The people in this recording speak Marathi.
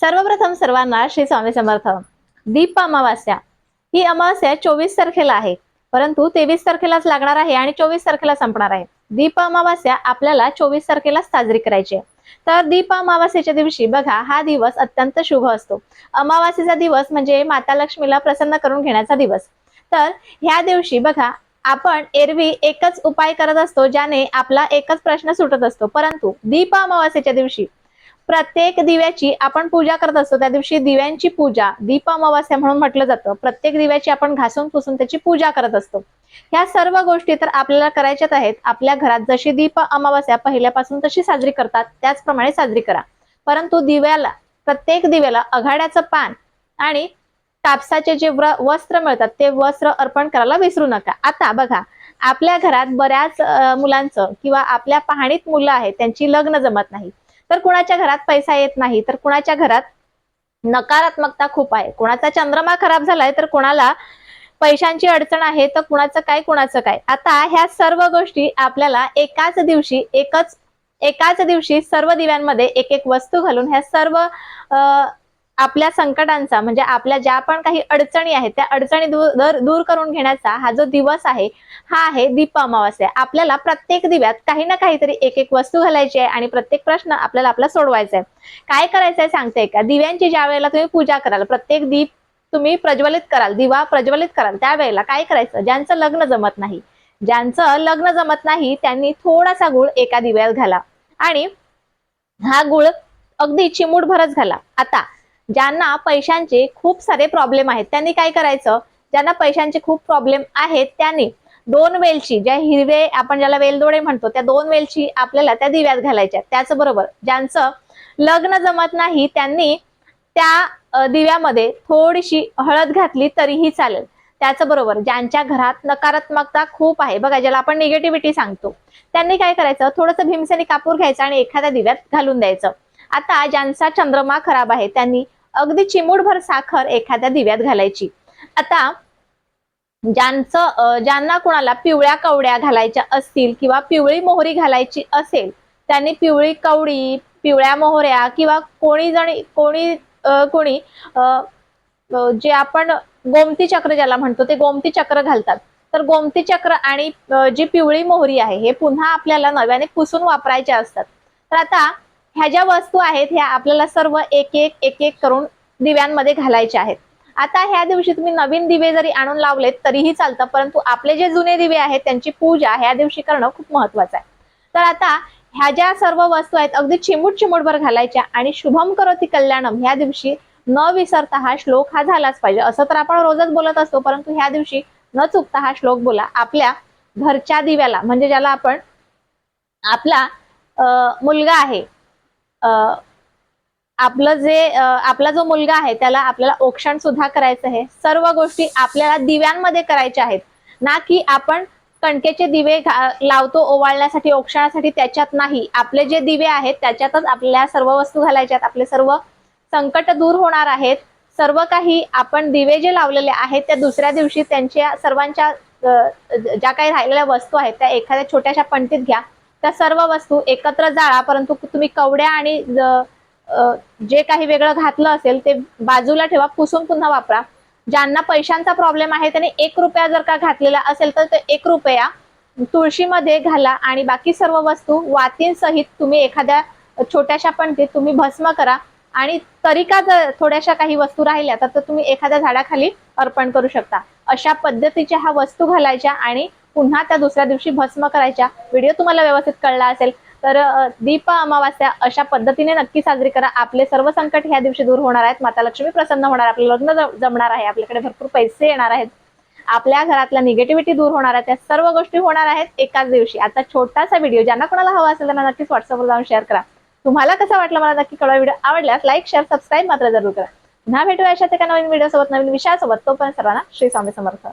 सर्वप्रथम सर्वांना श्री स्वामी समर्थ. दीप अमावास्या. ही अमावास्या चोवीस तारखेला आहे. परंतु तेवीस तारखेलाच लागणार आहे आणि चोवीस तारखेला संपणार आहे. दीप अमावास्या आपल्याला चोवीस तारखेला साजरी करायची आहे. तर दीप अमावास्येच्या दिवशी बघा हा दिवस अत्यंत शुभ असतो. अमावास्येचा दिवस म्हणजे माता लक्ष्मीला प्रसन्न करून घेण्याचा दिवस. तर ह्या दिवशी बघा आपण एरवी एकच उपाय करत असतो ज्याने आपला एकच प्रश्न सुटत असतो. परंतु दीप अमावास्येच्या दिवशी प्रत्येक दिव्याची आपण पूजा करत असतो त्या दिवशी दिव्यांची पूजा दीप अमावास्या म्हणून म्हटलं जातं. प्रत्येक दिव्याची आपण घासून पुसून त्याची पूजा करत असतो. ह्या सर्व गोष्टी तर आपल्याला करायच्याच आहेत. आपल्या घरात जशी दीप अमावास्या पहिल्यापासून तशी साजरी करतात त्याचप्रमाणे साजरी करा. परंतु दिव्याला प्रत्येक दिव्याला अघाड्याचं पान आणि कापसाचे जे वस्त्र मिळतात ते वस्त्र अर्पण करायला विसरू नका. आता बघा आपल्या घरात बऱ्याच मुलांचं किंवा आपल्या पाहणीत मुलं आहेत त्यांची लग्न जमत नाही. तर कुणाच्या घरात पैसा येत नाही तर कुणाच्या घरात नकारात्मकता खूप आहे. कुणाचा चंद्रमा खराब झालाय तर कुणाला पैशांची अडचण आहे तर कुणाचं काय कुणाचं काय. आता ह्या सर्व गोष्टी आपल्याला एकाच दिवशी एकच एकाच दिवशी सर्व दिव्यांमध्ये एक एक वस्तू घालून ह्या सर्व आपल्या संकटांचा म्हणजे आपल्या ज्या पण काही अडचणी आहेत त्या अडचणी दूर दर- दूर करून घेण्याचा हा जो दिवस आहे हा आहे दीप अमावास्या. आपल्याला प्रत्येक दिव्यात काही ना काहीतरी एक एक वस्तू घालायची आहे आणि प्रत्येक प्रश्न आपल्याला आपला सोडवायचा आहे. काय करायचंय सांगते का? दिव्यांची ज्या वेळेला तुम्ही पूजा कराल प्रत्येक दीप तुम्ही प्रज्वलित कराल दिवा प्रज्वलित कराल त्यावेळेला काय करायचं? ज्यांचं लग्न जमत नाही ज्यांचं लग्न जमत नाही त्यांनी थोडासा गुळ एका दिव्यात घाला. आणि हा गुळ अगदी चिमूटभरच घाला. आता ज्यांना पैशांचे खूप सारे प्रॉब्लेम आहेत. त्यांनी काय करायचं? ज्यांना पैशांचे खूप प्रॉब्लेम आहेत त्यांनी दोन वेलची ज्या हिरवे आपण ज्याला वेलदोडे म्हणतो त्या दोन वेलची आपल्याला त्या दिव्यात घालायच्या. त्याचबरोबर ज्यांचं लग्न जमत नाही त्यांनी त्या दिव्यामध्ये थोडीशी हळद घातली तरीही चालेल. त्याचबरोबर ज्यांच्या घरात नकारात्मकता खूप आहे. बघा ज्याला आपण निगेटिव्हिटी सांगतो. त्यांनी काय करायचं? थोडंसं भीमसेनी कापूर घ्यायचं आणि एखाद्या दिव्यात घालून द्यायचं. आता ज्यांचा चंद्रमा खराब आहे त्यांनी अगदी चिमूटभर साखर एखाद्या दिव्यात घालायची. आता ज्यांचं ज्यांना कुणाला पिवळ्या कवड्या घालायच्या असतील किंवा पिवळी मोहरी घालायची असेल त्यांनी पिवळी कवडी पिवळ्या मोहऱ्या किंवा कोणी जणी कोणी कोणी जे आपण गोमती चक्र ज्याला म्हणतो ते गोमती चक्र घालतात. तर गोमती चक्र आणि जी पिवळी मोहरी आहे हे पुन्हा आपल्याला नव्याने पुसून वापरायचे असतात. तर आता ह्या ज्या वस्तू आहेत ह्या आपल्याला सर्व एक एक एक एक करून दिव्यांमध्ये घालायच्या आहेत. आता ह्या दिवशी तुम्ही नवीन दिवे जरी आणून लावलेत तरीही चालतं परंतु आपले जे जुने दिवे आहेत त्यांची पूजा ह्या दिवशी करणं खूप महत्वाचं आहे. तर आता ह्या ज्या सर्व वस्तू आहेत अगदी चिमूट चिमूटभर घालायच्या आणि शुभम करोती कल्याणम ह्या दिवशी न विसरता हा श्लोक हा झालाच पाहिजे. असं तर आपण रोजच बोलत असतो परंतु ह्या दिवशी न चुकता हा श्लोक बोला. आपल्या घरच्या दिव्याला म्हणजे ज्याला आपण आपला मुलगा आहे आपलं जे आपला जो मुलगा आहे त्याला आपल्याला औक्षण सुद्धा करायचं आहे. सर्व गोष्टी आपल्याला दिव्यांमध्ये करायच्या आहेत. ना की आपण कणकेचे दिवे लावतो ओवाळण्यासाठी औक्षणासाठी त्याच्यात नाही. आपले जे दिवे आहेत त्याच्यातच आपल्या सर्व वस्तू घालायच्या आहेत. आपले सर्व संकट दूर होणार आहेत. सर्व काही आपण दिवे जे लावलेले आहेत त्या दुसऱ्या दिवशी त्यांच्या सर्वांच्या ज्या काही राहिलेल्या वस्तू आहेत त्या एखाद्या छोट्याशा पंटीत घ्या. त्या सर्व वस्तू एकत्र जाळा परंतु तुम्ही कवड्या आणि जे काही वेगळं घातलं असेल ते बाजूला ठेवा पुसून पुन्हा वापरा. ज्यांना पैशांचा प्रॉब्लेम आहे त्यांनी एक रुपया जर का घातलेला असेल तर ते एक रुपया तुळशीमध्ये घाला आणि बाकी सर्व वस्तू वातींसहित तुम्ही एखाद्या छोट्याशा पणतीत तुम्ही भस्म करा. आणि तरी का जर थोड्याशा काही वस्तू राहिल्या तर तुम्ही एखाद्या झाडाखाली अर्पण करू शकता. अशा पद्धतीच्या ह्या वस्तू घालायच्या आणि पुन्हा त्या दुसऱ्या दिवशी भस्म करायच्या. व्हिडिओ तुम्हाला व्यवस्थित कळला असेल. तर दीप अमावास्या अशा पद्धतीने नक्की साजरी करा. आपले सर्व संकट ह्या दिवशी दूर होणार आहेत. माता लक्ष्मी प्रसन्न होणार आपलं लग्न जमणार आहे. आपल्याकडे भरपूर पैसे येणार आहेत. आपल्या घरातल्या निगेटिव्हिटी दूर होणार आहे त्या सर्व गोष्टी होणार आहेत एकाच दिवशी. आता छोटासा व्हिडिओ ज्यांना कोणाला हवा असेल त्यांना नक्कीच व्हॉट्सअपवर जाऊन शेअर करा. तुम्हाला कसा वाटला मला नक्की कळवा. व्हिडिओ आवडल्यास लाईक शेअर सबस्क्राईब मात्र जरूर करा. पुन्हा भेटूया अशाच एका नवीन व्हिडिओ सोबत नवीन विषयासोबत. तोपर्यंत सर्वांना श्री स्वामी समर्थ.